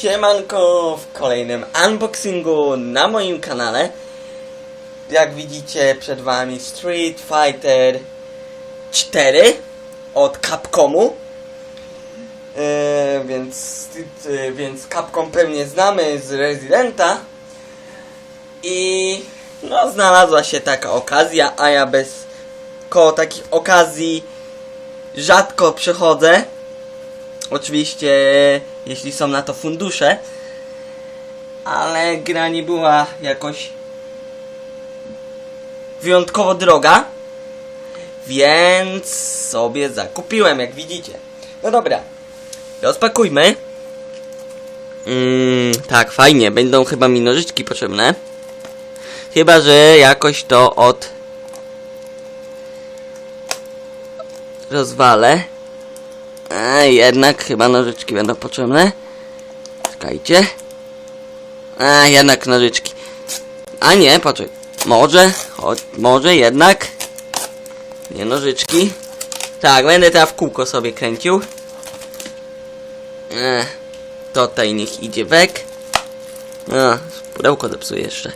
Siemanko w kolejnym unboxingu na moim kanale. Jak widzicie przed wami Street Fighter 4 od Capcomu. Yy, więc, yy, więc Capcom pewnie znamy z Residenta. I no znalazła się taka okazja, a ja bez koło takich okazji rzadko przechodzę. Oczywiście, jeśli są na to fundusze, ale gra nie była jakoś wyjątkowo droga, więc sobie zakupiłem, jak widzicie. No dobra, rozpakujmy. Mm, tak, fajnie, będą chyba mi nożyczki potrzebne. Chyba, że jakoś to od rozwalę. A jednak chyba nożyczki będą potrzebne. Czekajcie. A jednak nożyczki. A nie, poczekaj. Może, choć, może jednak. Nie nożyczki. Tak, będę teraz w kółko sobie kręcił. Ech, tutaj niech idzie wek. A, pudełko zepsuję jeszcze.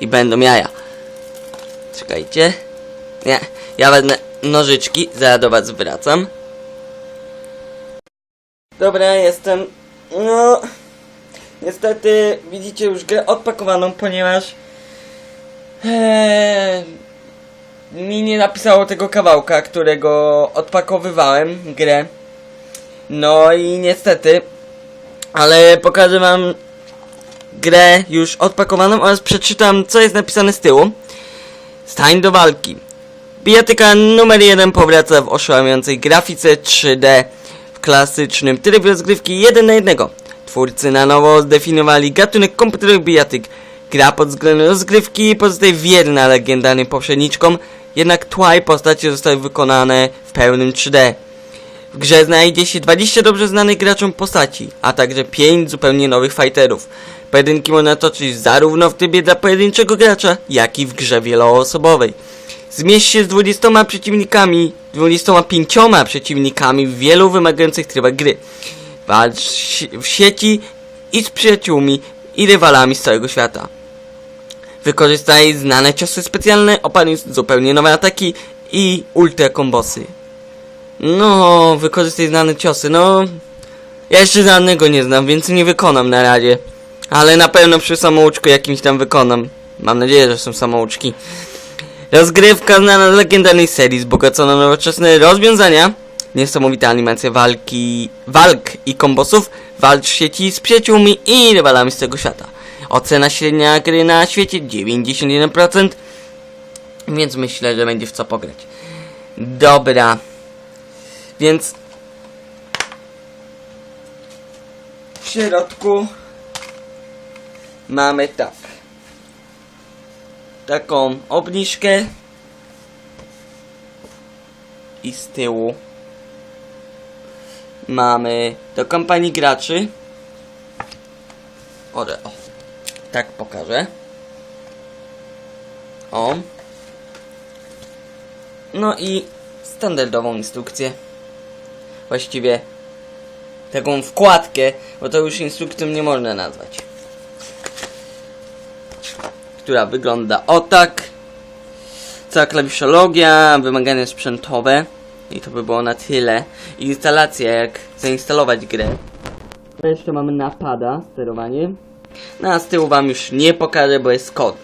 I będą jaja. Czekajcie. Nie, ja wezmę nożyczki, zaraz do was wracam. Dobra, jestem. No. Niestety widzicie już grę odpakowaną, ponieważ. Eee, mi nie napisało tego kawałka, którego odpakowywałem grę. No i niestety. Ale pokażę wam grę już odpakowaną oraz przeczytam co jest napisane z tyłu. Stań do walki. Bijatyka numer 1 powraca w oszałamiającej grafice 3D w klasycznym trybie rozgrywki 1 na 1. Twórcy na nowo zdefiniowali gatunek komputerowych bijatyk. Gra pod względem rozgrywki pozostaje wierna legendarnym poprzedniczkom, jednak tła i postacie zostały wykonane w pełnym 3D. W grze znajdzie się 20 dobrze znanych graczom postaci, a także 5 zupełnie nowych fighterów. Pojedynki można toczyć zarówno w trybie dla pojedynczego gracza, jak i w grze wieloosobowej. Zmieść się z 20 przeciwnikami, 25 przeciwnikami w wielu wymagających trybach gry. Walcz w sieci i z przyjaciółmi i rywalami z całego świata. Wykorzystaj znane ciosy specjalne, opanuj zupełnie nowe ataki i ultra kombosy. No, wykorzystaj znane ciosy, no... Ja jeszcze żadnego nie znam, więc nie wykonam na razie. Ale na pewno przy samouczku jakimś tam wykonam. Mam nadzieję, że są samouczki. Rozgrywka z legendarnej serii, wzbogacona na nowoczesne rozwiązania, niesamowita animacja walki, walk i kombosów, walcz w sieci z przyjaciółmi i rywalami z tego świata. Ocena średnia gry na świecie 91%, więc myślę, że będzie w co pograć. Dobra, więc w środku mamy tak taką obniżkę i z tyłu mamy do kampanii graczy. Ode, o, tak pokażę. O. No i standardową instrukcję. Właściwie taką wkładkę bo to już instrukcją nie można nazwać która wygląda o tak. Cała klawiszologia, wymagania sprzętowe. I to by było na tyle. Instalacja, jak zainstalować grę. To jeszcze mamy napada, sterowanie. No a z tyłu wam już nie pokażę, bo jest kod.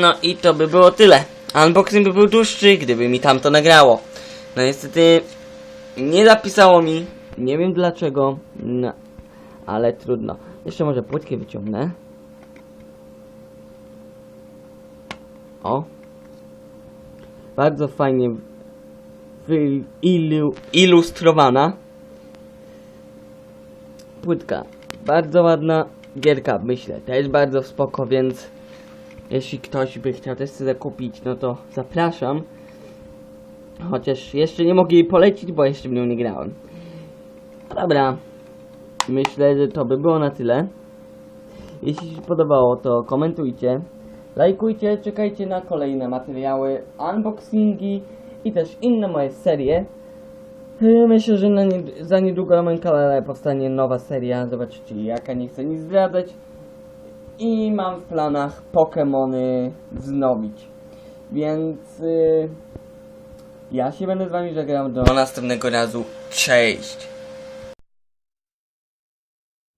No i to by było tyle. Unboxing by był dłuższy, gdyby mi tam to nagrało. No niestety nie zapisało mi. Nie wiem dlaczego. No, ale trudno. Jeszcze może płytkę wyciągnę. O. Bardzo fajnie ilu- ilustrowana. Płytka. Bardzo ładna gierka, myślę. Też bardzo spoko, więc jeśli ktoś by chciał też sobie zakupić, no to zapraszam. Chociaż jeszcze nie mogę jej polecić, bo jeszcze w nią nie grałem. No Dobra. Myślę, że to by było na tyle. Jeśli się podobało, to komentujcie, lajkujcie, czekajcie na kolejne materiały, unboxingi i też inne moje serie. Myślę, że na nie, za niedługo na moim kanale powstanie nowa seria. Zobaczycie jaka, nie chcę nic zdradzać. I mam w planach Pokémony wznowić. Więc y, ja się będę z wami żegnał do następnego razu. Cześć!